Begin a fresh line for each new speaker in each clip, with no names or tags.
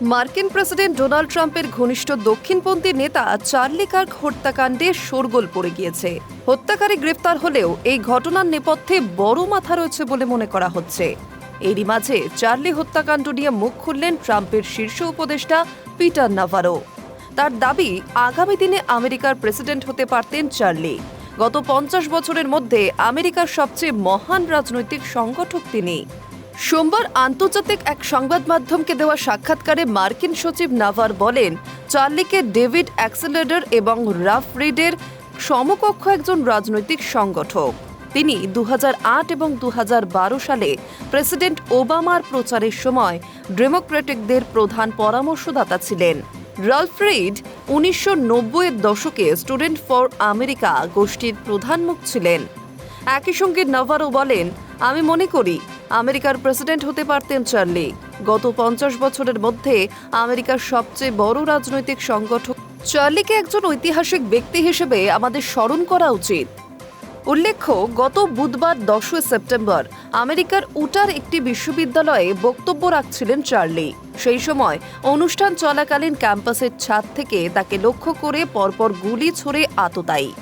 মার্কিন president Donald ট্রাম্পের ঘনিষ্ঠ দক্ষিণপন্থী নেতা চার্লি কার্ক হত্যাকাণ্ডে শোরগোল পড়ে গিয়েছে। হত্যাকারী গ্রেফতার হলেও এই ঘটনার নেপথ্যে বড় মাথা রয়েছে বলে মনে করা হচ্ছে। এরই মাঝে চার্লি হত্যাকাণ্ড নিয়ে মুখ খুললেন ট্রাম্পের শীর্ষ উপদেষ্টা পিটার নাভারো। তার দাবি, আগামী দিনে আমেরিকার প্রেসিডেন্ট হতে পারতেন চার্লি। গত পঞ্চাশ বছরের মধ্যে আমেরিকার সবচেয়ে মহান রাজনৈতিক সংগঠক তিনি। সোমবার আন্তর্জাতিক এক সংবাদ মাধ্যমকে দেওয়া সাক্ষাৎকারে মার্কিন সচিব নাভার বলেন, চার্লিকে ডেভিড অ্যাক্সেলেডার এবং রাফ রিডের সমকক্ষ একজন রাজনৈতিক সংগঠক। তিনি দু হাজার আট এবং দু হাজার বারো সালে প্রেসিডেন্ট ওবামার প্রচারের সময় ডেমোক্রেটিকদের প্রধান পরামর্শদাতা ছিলেন। রালফ রিড উনিশশো এর দশকে স্টুডেন্ট ফর আমেরিকা গোষ্ঠীর প্রধান মুখ ছিলেন। একই সঙ্গে নাভারো বলেন, আমি মনে করি আমেরিকার প্রেসিডেন্ট হতে পারতেন চার্লি। গত পঞ্চাশ বছরের মধ্যে আমেরিকার সবচেয়ে বড় রাজনৈতিক সংগঠক। চার্লিকে একজন ঐতিহাসিক ব্যক্তি হিসেবে আমাদের স্মরণ করা উচিত। উল্লেখ্য, গত বুধবার দশই সেপ্টেম্বর আমেরিকার উটার একটি বিশ্ববিদ্যালয়ে বক্তব্য রাখছিলেন চার্লি। সেই সময় অনুষ্ঠান চলাকালীন ক্যাম্পাসের ছাদ থেকে তাকে লক্ষ্য করে পরপর গুলি ছুড়ে আততায়ী।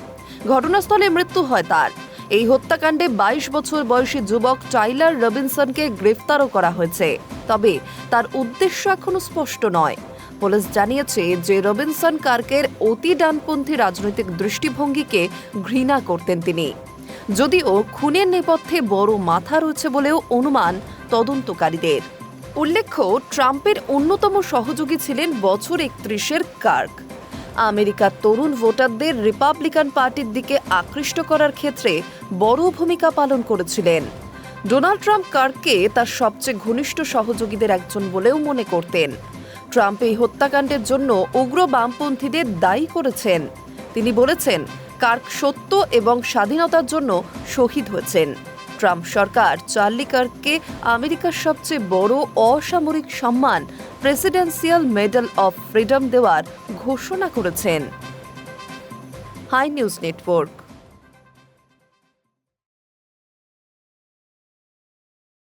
ঘটনাস্থলে মৃত্যু হয় তার। এই হত্যাকাণ্ডে বাইশ বছর বয়সী যুবক টাইলার রবিনসনকে গ্রেফতারও করা হয়েছে। তবে তার উদ্দেশ্য এখনও স্পষ্ট নয়। পুলিশ জানিয়েছে যে রবিনসন কার্কের অতি ডানপন্থী রাজনৈতিক দৃষ্টিভঙ্গিকে ঘৃণা করতেন তিনি। যদিও খুনের নেপথ্যে বড় মাথা রয়েছে বলেও অনুমান তদন্তকারীদের। উল্লেখ্য, ট্রাম্পের অন্যতম সহযোগী ছিলেন বছর একত্রিশের কার্ক। আমেরিকার তরুণ ভোটারদের রিপাবলিকান পার্টির দিকে আকৃষ্ট করার ক্ষেত্রে বড় ভূমিকা পালন করেছিলেন। ডোনাল্ড ট্রাম্প কার্ককে তার সবচেয়ে ঘনিষ্ঠ সহযোগীদের একজন বলেও মনে করতেন। ট্রাম্প এই হত্যাকাণ্ডের জন্য উগ্র বামপন্থীদের দায়ী করেছেন। তিনি বলেছেন, কার্ক সত্য এবং স্বাধীনতার জন্য শহীদ হয়েছেন। ট্রাম্প সরকার চার্লি কার্ককে আমেরিকার সবচেয়ে বড় অসামরিক সম্মান, প্রেসিডেন্সিয়াল মেডেল অফ ফ্রিডম দেওয়ার ঘোষণা করেছেন। Hi news network.